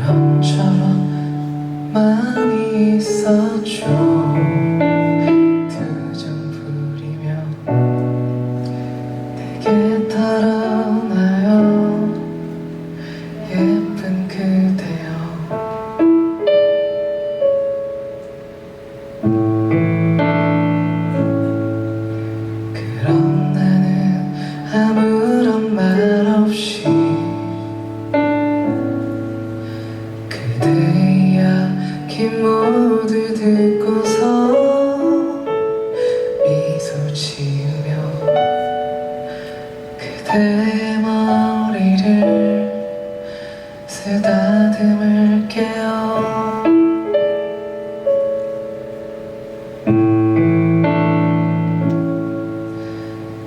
이런저런 많이 있었죠 기 모두 듣고서 미소 지으며 그대의 머리를 쓰다듬을게요.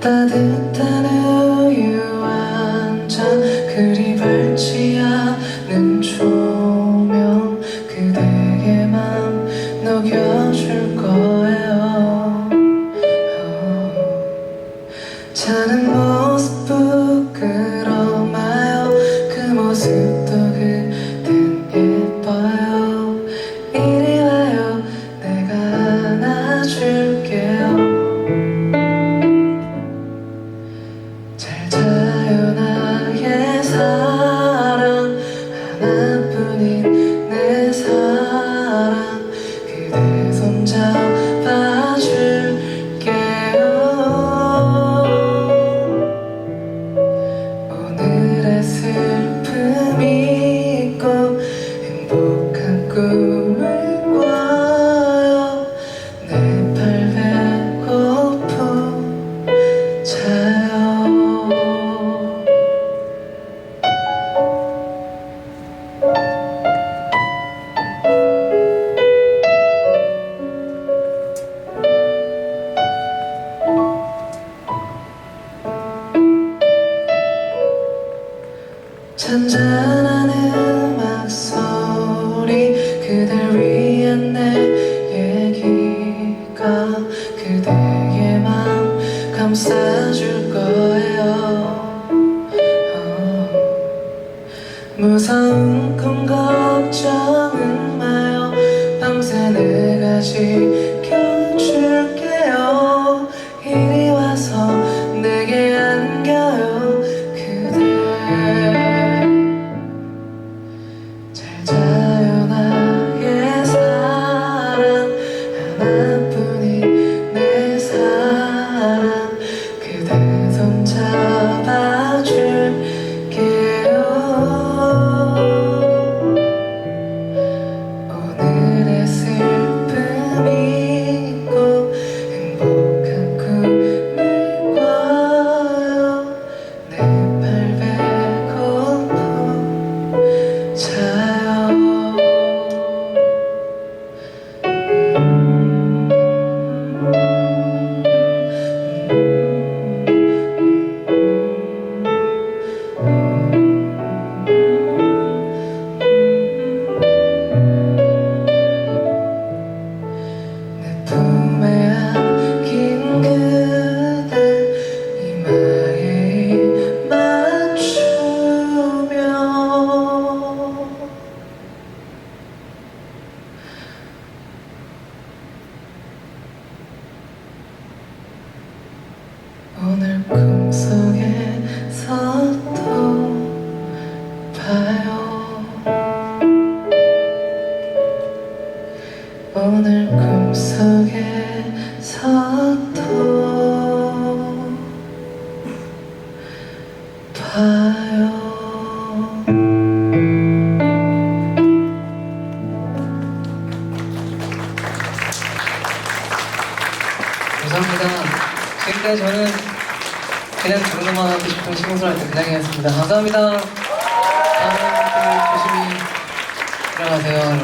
따뜻 자는 모습 꿈을 꿔요. 내팔 배고픔 자요. 잔잔한 음 감싸줄 거예요. 어, 무서운 꿈 걱정은 오늘 꿈속에서도 봐요 감사합니다. 지금까지 저는 그냥 부르는 것만 하고 싶은 시공소랄 대장이었습니다. 감사합니다. 다음에 또 조심히 들어가세요.